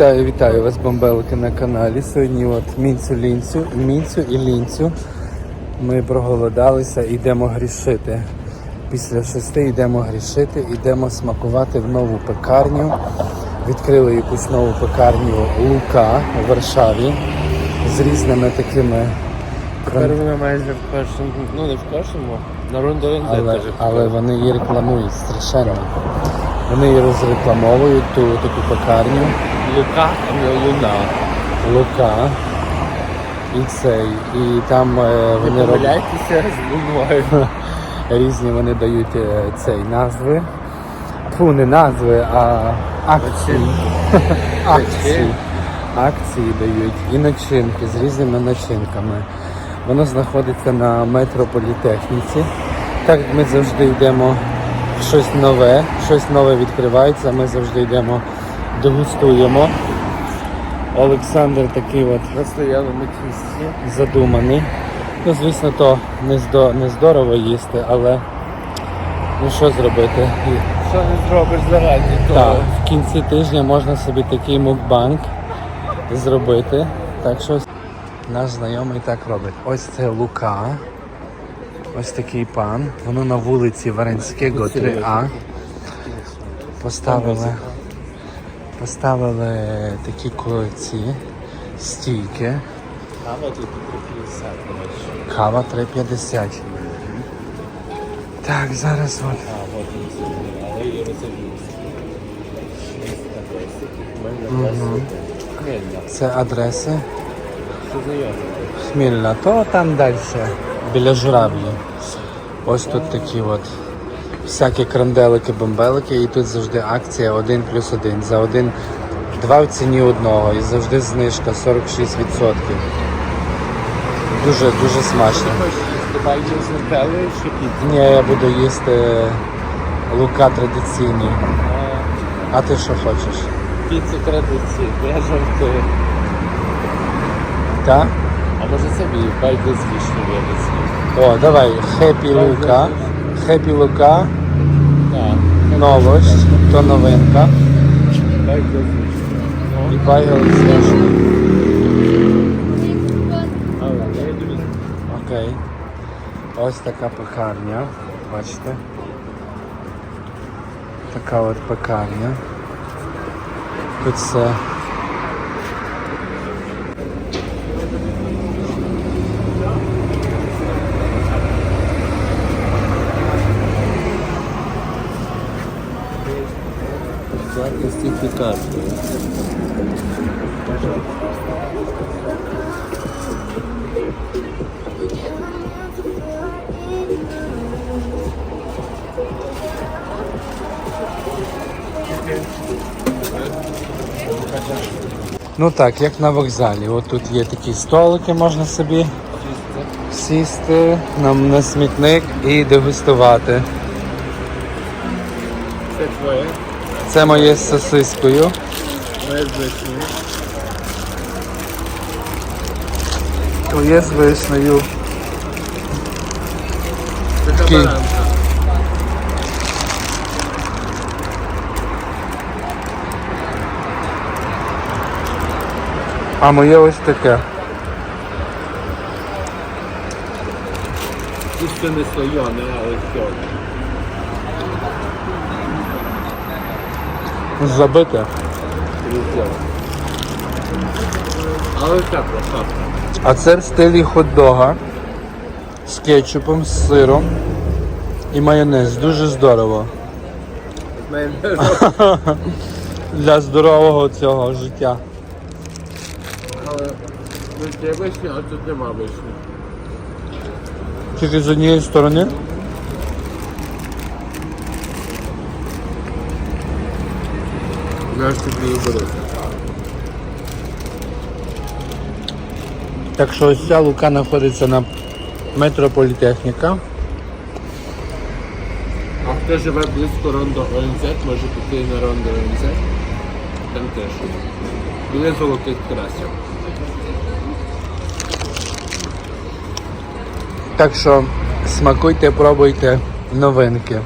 Вітаю, вітаю вас, бомбелки на каналі. Сьогодні от мінцю лінцю, мінцю і лінцю. Ми проголодалися, йдемо грішити. Після шести йдемо грішити, йдемо смакувати в нову пекарню. Відкрили якусь нову пекарню Лука у Варшаві з різними такими. Тепер вона майже в першому, ну не в першому, на рундовому Але, але вони її рекламують страшенно. Вони її розрекламовують ту таку пекарню. Лука, Луна. Лука. І цей. І там е, вони роблять з Луною. різні вони дають цей назви. Фу, не назви, а акції. акції. Акції дають і начинки з різними начинками. Воно знаходиться на метрополітехніці. Так ми завжди йдемо щось нове, щось нове відкривається, ми завжди йдемо, дегустуємо. Олександр такий от задуманий. Ну, звісно, то не, здо, не здорово їсти, але ну що зробити? Що не зробиш заради Так, в кінці тижня можна собі такий мукбанк зробити. Так що наш знайомий так робить. Ось це Лука. Ось такий пан. Воно на вулиці Варенського 3А. Поставили, поставили такі ці стійки. Кава тут 350, коротше. Кава 3,50. Так, зараз от. Але і розуміється. 310, в мене 10. Хмельна. Це адреси. Хмільна, то там далі, біля журавлі. Ось тут такі от всякі кранделики, бомбелики, і тут завжди акція 1 плюс 1. За один, два в ціні одного. І завжди знижка 46%. Дуже дуже смачно. Ні, я буду їсти лука традиційний. А ти що хочеш? Піцу традиції, я жартую. Так? А може собі байки з вішні? О, давай, хеппі лука. Хеппі лука. Новость, то новинка. І байгел дивлюсь. Окей. Ось така пекарня. Бачите? Така от пекарня. Тут все. Сертифікат. Ну так, як на вокзалі. От тут є такі столики, можна собі сісти нам на смітник і дегустувати. Це твоє. Це моє з сосискою. Твоє з вишнею. Це Такий. А моє ось таке. Тісто не слоєне, але все. Забите. Але шапка. А це в стилі хот-дога з кетчупом, з сиром і майонез. Дуже здорово. Для здорового цього життя. Але тут є вишня, а тут нема вишні. Тільки з однієї сторони. Знаєш, тобі беруть. Так що ось ця лука знаходиться на метрополітехніка. А хто живе близько Рондо ОНЗ, може піти на Рондо ОНЗ. Там теж. Біля золотих красів. Так що смакуйте, пробуйте новинки.